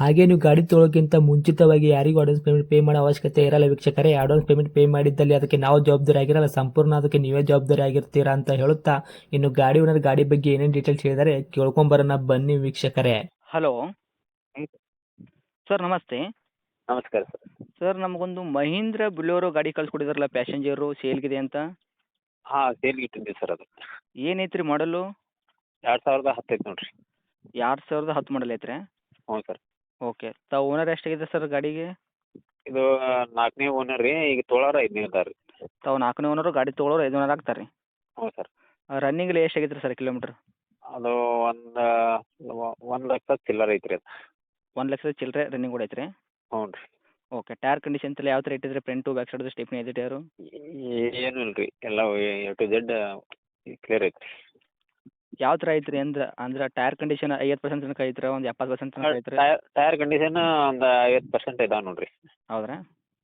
ಹಾಗೆ ನೀವು ಗಾಡಿ ತೊಳೋಕ್ಕಿಂತ ಮುಂಚಿತವಾಗಿ ಯಾರಿಗೂ ಅಡ್ವಾನ್ಸ್ ಪೇಮೆಂಟ್ ಪೇ ಮಾಡೋ ಅವಶ್ಯಕತೆ ಇರಲ್ಲ ವೀಕ್ಷಕರೇ. ಅಡ್ವಾನ್ಸ್ ಪೇಮೆಂಟ್ ಪೇ ಮಾಡಿದ್ದಲ್ಲಿ ಅದಕ್ಕೆ ನಾವು ಜವಾಬ್ದಾರಿ ಆಗಿರಲ್ಲ. ಸಂಪೂರ್ಣ ಅದಕ್ಕೆ ನೀವೇ ಜವಾಬ್ದಾರಿ ಆಗಿರ್ತೀರಾ ಅಂತ ಹೇಳುತ್ತಾ ಇನ್ನು ಗಾಡಿ ಓನರ್ ಗಾಡಿ ಬಗ್ಗೆ ಏನೇನು ಡೀಟೇಲ್ಸ್ ಹೇಳಿದರೆ ಕೇಳ್ಕೊಂಬರೋಣ ಬನ್ನಿ ವೀಕ್ಷಕರೇ. ಹಲೋ ಸರ್ ನಮಸ್ತೆ. ನಮಸ್ಕಾರ ಸರ್. ಸರ್ ನಮಗೊಂದು ಮಹೀಂದ್ರ ಬುಲೋರೋ ಗಾಡಿ ಕಳ್ಸ್ಕೊಟ್ಟಿದ್ರಲ್ಲ ಪ್ಯಾಸೆಂಜರು ಸೇಲ್ಗಿದೆ ಅಂತ? ಹಾಂ ಸೇಲ್ ಇಟ್ಟಿದ್ದೀವಿ ಸರ್ ಅದು. ಏನೈತ್ರಿ ರೀ ಮಾಡಲು ಎರಡು ಸಾವಿರದ ಹತ್ತೈತೆ ನೋಡ್ರಿ. ಎರಡು ಸಾವಿರದ ಹತ್ತು ಮಾಡಲ್ ಐತ್ರಿ? ಹ್ಞೂ ಸರ್. ಓಕೆ ತಾವು ಓನರ್ ಎಷ್ಟಾಗಿದೆ ಸರ್ ಗಾಡಿಗೆ? ಇದು ನಾಲ್ಕನೇ ಓನರ್ ರೀ ಈಗ ತೊಳೋರು ಐದನೇ ಅದಾರ ರೀ. ತಾವು ನಾಲ್ಕನೇ ಓನರು ಗಾಡಿ ತೊಗೊಳೋರು ಐದು ಓನರ್ ಆಗ್ತಾರೆ ಹ್ಞೂ ಸರ್ ರನ್ನಿಂಗ್ ಎಷ್ಟಾಗೈತೆ ರೀ ಸರ್ ಕಿಲೋಮೀಟ್ರ್ ಅದು ಒಂದು ಒಂದು ಲಕ್ಷ ಚಿಲ್ಲರ್ ಐತ್ರಿ ಅದು. ಒಂದು ಲಕ್ಷದ ಚಿಲ್ಲರೆ ರನ್ನಿಂಗ್ ಕೂಡ ಐತ್ರಿ? ಹ್ಞೂ ರೀ. ಓಕೆ ಟೈರ್ ಕಂಡೀಷನ್ ಎಲ್ಲ ಯಾವ ಥರ ಇಟ್ಟಿದ್ರೆ? ಫ್ರಂಟು ಬ್ಯಾಕ್ ಸೈಡ್ ಸ್ಟೆಪ್ನಿ ಇದೆ ಟೈರು ಏನು ಇಲ್ಲ ರೀ ಎಲ್ಲ ಎ ಟು ಝೆಡ್ ಕ್ಲಿಯರ್ ಐತ್ರಿ. ಯಾವ ಥರ ಐತ್ರಿ ಅಂದ್ರೆ ಅಂದ್ರೆ ಟೈರ್ ಕಂಡೀಷನ್ ಐವತ್ತು ಪರ್ಸೆಂಟ್ ತನಕ ಐತ್ರಿ ಒಂದು ಎಪ್ಪತ್ತು ಪರ್ಸೆಂಟ್ ತನಕ ಐತ್ರಿ? ಟೈರ್ ಕಂಡೀಷನ್ ಒಂದು ಐವತ್ತು ಪರ್ಸೆಂಟ್ ಇದಾವೆ ನೋಡ್ರಿ. ಹೌದ್ರಾ?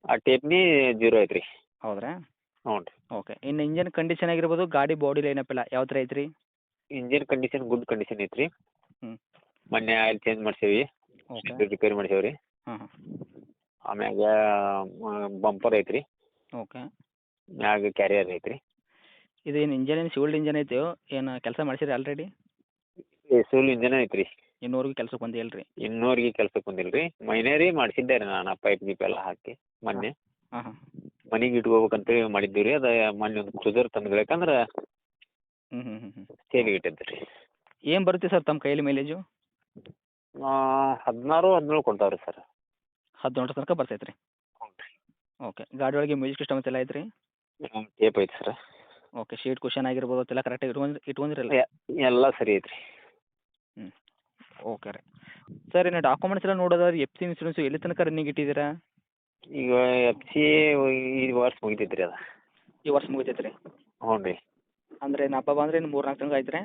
ಆ ಟೇಪ್ನಿ ಜೀರೋ ಐತ್ರಿ. ಹೌದ್ರಾ? ಹ್ಞೂ ರೀ ಓಕೆ ಇನ್ನು ಇಂಜಿನ್ ಕಂಡೀಷನ್ ಆಗಿರ್ಬೋದು ಗಾಡಿ ಬಾಡಿ ಲೈನಪ್ ಎಲ್ಲ ಯಾವ ತರ ಐತ್ರಿ? ಇಂಜಿನ್ ಕಂಡೀಷನ್ ಗುಡ್ ಕಂಡೀಷನ್ ಐತ್ರಿ. ಹ್ಞೂ ಮೊನ್ನೆ ಆಯಿಲ್ ಚೇಂಜ್ ಮಾಡ್ಸೇವಿ ಓಕೆ ರಿಪೇರಿ ಮಾಡ್ಸೇವಿ ರೀ ಹಾಂ ಆಮ್ಯಾಗ ಬಂಪರ್ ಐತ್ರಿ. ಓಕೆ ಮ್ಯಾಗ ಕ್ಯಾರಿಯರ್ ಐತ್ರಿ. ಇದೇನು ಇಂಜನ್ ಏನು ಸಿವಿಲ್ ಇಂಜನ್ ಐತೆ ಏನು ಕೆಲಸ ಮಾಡಿಸಿರಿ ಆಲ್ರೆಡಿ ಸೂಲ್ ಇಂಜನ್ ಐತ್ರಿ. ಇನ್ನೂರಿಗೆ ಕೆಲಸಕ್ಕೆ ಬಂದಿಲ್ಲ ರೀ ಇನ್ನೂರಿಗೆ ಕೆಲ್ಸಕ್ಕೆ ಬಂದಿಲ್ರಿ. ಮೈನೇರಿ ಮಾಡಿಸಿದ್ದೆ ರೀ ನಾನು ಪೈಪ್ ಗೀಪ್ ಎಲ್ಲ ಹಾಕಿ ಮೊನ್ನೆ. ಹಾಂ ಹಾಂ ಮನೆಗೆ ಇಟ್ಕೋಬೇಕಂತೇಳಿ ಮಾಡಿದ್ದೀವಿ ರೀ ಅದು ಮೊನ್ನೆ ಒಂದು ಕ್ರೂಸರ್ ತಂದು ಯಾಕಂದ್ರೆ ಹ್ಞೂ ಹ್ಞೂ ಹ್ಞೂ ಹ್ಞೂ ಸೇಲಿಗೆ ಇಟ್ಟಿದ್ದೆ ರೀ. ಏನು ಬರುತ್ತೆ ಸರ್ ತಮ್ಮ ಕೈಯಲ್ಲಿ ಮೈಲೇಜು ಹದಿನಾರು ಹದಿನೇಳು ಕೊಡ್ತಾವೆ ರೀ ಸರ್. ಹದಿನೇಳು ತನಕ ಬರ್ತೈತೆ ರೀ ಹ್ಞೂ ರೀ. ಓಕೆ. ಗಾಡಿ ಒಳಗೆ ಮ್ಯೂಸಿಕ್ ಸಿಸ್ಟಮ್ ಎಲ್ಲ ಐತ್ರಿ? ಟೇಪ್ ಐತಿ ಸರ್. ಓಕೆ ಶೀಟ್ ಕುಷನ್ ಆಗಿರ್ಬೋದು ಅದೆಲ್ಲ ಕರೆಕ್ಟಾಗಿ ಇಟ್ಕೊಂಡು ಇಟ್ಕೊಂಡಿರಲ್ಲ? ಎಲ್ಲ ಸರಿ ಐತ್ರಿ. ಓಕೆ ರೀ. ಸರ್ ಇನ್ನು ಡಾಕ್ಯುಮೆಂಟ್ಸ್ ಎಲ್ಲ ನೋಡೋದಾದ್ರೆ ಎಫ್ ಸಿ ಇನ್ಸೂರೆನ್ಸು ಎಲ್ಲಿ ತನಕ ರನ್ನಿಂಗ್ ಇಟ್ಟಿದ್ದೀರಾ? ಈಗ ಎಫ್ ಸಿ ಈ ವರ್ಷ ಮುಗಿತೈತ್ರಿ ರೀ ಅದು. ಈ ವರ್ಷ ಮುಗಿತೈತೆ ರೀ ಹ್ಞೂ ರೀ. ಅಂದರೆ ನಪ್ಪ ಬಂದರೆ ಇನ್ನು ಮೂರು ನಾಲ್ಕು ತಿಂಗಳು ಆಯ್ತು ರೀ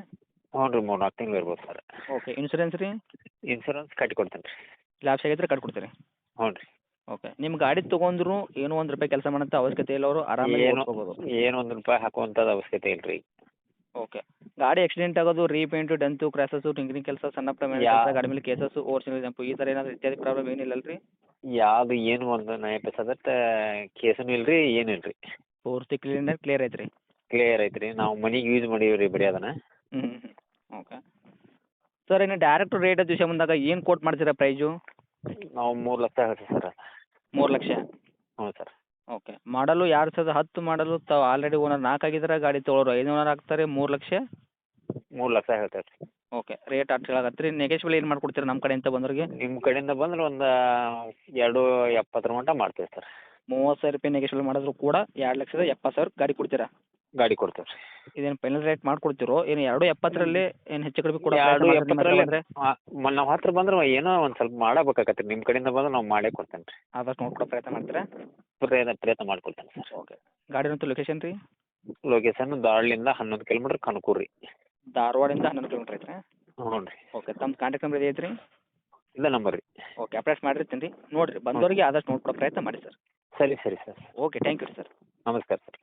ಹ್ಞೂ ರೀ ಮೂರು ನಾಲ್ಕು ತಿಂಗಳು ಇರ್ಬೋದು ಸರ್. ಓಕೆ ಇನ್ಸೂರೆನ್ಸ್ ರೀ? ಇನ್ಸೂರೆನ್ಸ್ ಕಟ್ಟಿ ಕೊಡ್ತೇನೆ ರೀ. ಲ್ಯಾಬ್ಸ್ ಆಗೈತೆ ಕಟ್ಕೊಡ್ತೀರಿ? ಹ್ಞೂ ರೀ. ಓಕೆ ನಿಮ್ಮ ಗಾಡಿ ತಗೊಂಡ್ರು ಏನೋ ಒಂದ್ ರೂಪಾಯಿ ಕೆಲಸ ಮಾಡೋಂಥ ಅವಶ್ಯಕತೆ ಇಲ್ಲ ಅವರು ಆರಾಮಾಗಿ ಏನು ಏನು ಒಂದು ರೂಪಾಯಿ ಹಾಕುವಂಥದ್ದು ಅವಶ್ಯಕತೆ ಇಲ್ಲ ರೀ ಓಕೆ ಗಾಡಿ ಆಕ್ಸಿಡೆಂಟ್ ಆಗೋದು ರೀಪೇಂಟು ಡೆಂತು ಕ್ರಾಸಸ್ ಟಿಂಕರಿಂಗ್ ಕೆಲಸ ಸಣ್ಣ ಪ್ರಮಾಣ ಯಾ- ಕೆಲಸ ಗಾಡಿ ಮೇಲೆ ಕೇಸಸ್ ಜಂಪು ಈ ಥರ ಏನಾದ್ರೂ ಇತ್ಯಾದಿ ಪ್ರಾಬ್ಲಮ್ ಏನಿಲ್ಲ ರೀ ಯಾವುದು ಏನು ಒಂದು ನಯ ಪೈಸದತ್ತ ಕೇಸನು ಇಲ್ರಿ ರೀ ಏನು ಇಲ್ರಿ. ರೀ ಪೂರ್ತಿ ಕ್ಲೀನ್ ಕ್ಲಿಯರ್ ಐತ್ರಿ. ಕ್ಲಿಯರ್ ಐತ್ರಿ. ರೀ ನಾವು ಮನೆಗೆ ಯೂಸ್ ಮಾಡೀವಿ ರೀ ಬರೀ ಅದನ್ನ ಹ್ಞೂ ಓಕೆ ಸರ್ ಇನ್ನು ಡೈರೆಕ್ಟ್ ರೇಟ್ ವಿಷಯ ಬಂದಾಗ ಏನು ಕೋಟ್ ಮಾಡ್ತೀರಾ ಪ್ರೈಸು ನಾವು ಮೂರು ಲಕ್ಷ ಹೇಳ್ತೀವಿ ಸರ್ ಮೂರು ಲಕ್ಷ? ಹ್ಞೂ ಸರ್. ಓಕೆ. ಮಾಡಲು ಎರಡು ಸಾವಿರದ ಹತ್ತು ಮಾಡಲು ತಾವು ಆಲ್ರೆಡಿ ಓನರ್ ನಾಲ್ಕು ಆಗಿದ್ರೆ ಗಾಡಿ ತೊಗೊಳೋರು ಐದು ಓನರ್ ಆಗ್ತಾರೆ ಮೂರು ಲಕ್ಷ? ಮೂರು ಲಕ್ಷ ಹೇಳ್ತೇವೆ ರೀ ಓಕೆ. ರೇಟ್ ಅಷ್ಟು ಹೇಳಕತ್ತೀರಿ. ನೆಗೆಶ್ವಲಿ ಏನು ಮಾಡ್ಕೊಡ್ತೀರಾ ನಮ್ಮ ಕಡೆಯಿಂದ ಬಂದವ್ರಿಗೆ ನಿಮ್ಮ ಕಡೆಯಿಂದ ಬಂದ್ರೆ ಒಂದು ಎರಡು ಎಪ್ಪತ್ತರ ಮಟ್ಟ ಮಾಡ್ತೀವಿ ಸರ್. ಮೂವತ್ತು ಸಾವಿರ ರೂಪಾಯಿ ನೆಗೆಶ್ವಲ್ ಮಾಡಿದ್ರು ಕೂಡ ಎರಡು ಲಕ್ಷದ ಎಪ್ಪತ್ತು ಸಾವಿರ ಗಾಡಿ ಕೊಡ್ತೀರಾ? ಗಾಡಿ ಕೊಡ್ತೇವೆ ರೀ. ಇದೇನು ಫೈನಲ್ ರೇಟ್ ಮಾಡ್ಕೊಡ್ತಿರೋ? ಏನು ಎರಡು ಎಪ್ಪತ್ತರಲ್ಲಿ ಏನು ಹೆಚ್ಚು ಕಡಿಮೆ ಕೊಡೋ ಎರಡು ಎಪ್ಪತ್ತರಲ್ಲಿ ನಾವು ಹತ್ರ ಬಂದ್ರೆ ಏನೋ ಒಂದು ಸ್ವಲ್ಪ ಮಾಡಬೇಕಾಗತ್ತೆ ನಿಮ್ಮ ಕಡೆಯಿಂದ ಬಂದ್ರೆ ನಾವು ಮಾಡೇ ಕೊಡ್ತೇನೆ ರೀ. ಆದಷ್ಟು ನೋಡ್ಕೊಡೋ ಪ್ರಯತ್ನ ಮಾಡ್ತೀರಾ? ಪ್ರಯತ್ನ ಪ್ರಯತ್ನ ಮಾಡ್ಕೊಡ್ತೇನೆ ಸರ್. ಓಕೆ. ಗಾಡಿನಂತೂ ಲೊಕೇಶನ್ ರೀ? ಲೊಕೇಶನ್ ಧಾರವಾಡದಿಂದ ಹನ್ನೊಂದು ಕಿಲೋಮೀಟ್ರ್ ಕನಕೂರು ರೀ. ಧಾರವಾಡದಿಂದ ಹನ್ನೊಂದು ಕಿಲೋಮೀಟ್ರ್ ಐತ್ರಿ? ಹ್ಞೂ ರೀ. ಓಕೆ. ತಮ್ಮ ಕಾಂಟ್ಯಾಕ್ಟ್ ನಂಬರ್ ಐತ್ರಿ? ಇಲ್ಲ ನಂಬರ್ ರೀ. ಓಕೆ ಅಪ್ಡೇಟ್ ಮಾಡಿರ್ತೀನಿ ರೀ. ನೋಡಿರಿ ಬಂದವರಿಗೆ ಆದಷ್ಟು ನೋಡ್ಕೊಡೋ ಪ್ರಯತ್ನ ಮಾಡಿ ಸರ್. ಸರಿ ಸರಿ sir. Okay thank you sir. ನಮಸ್ಕಾರ ಸರ್.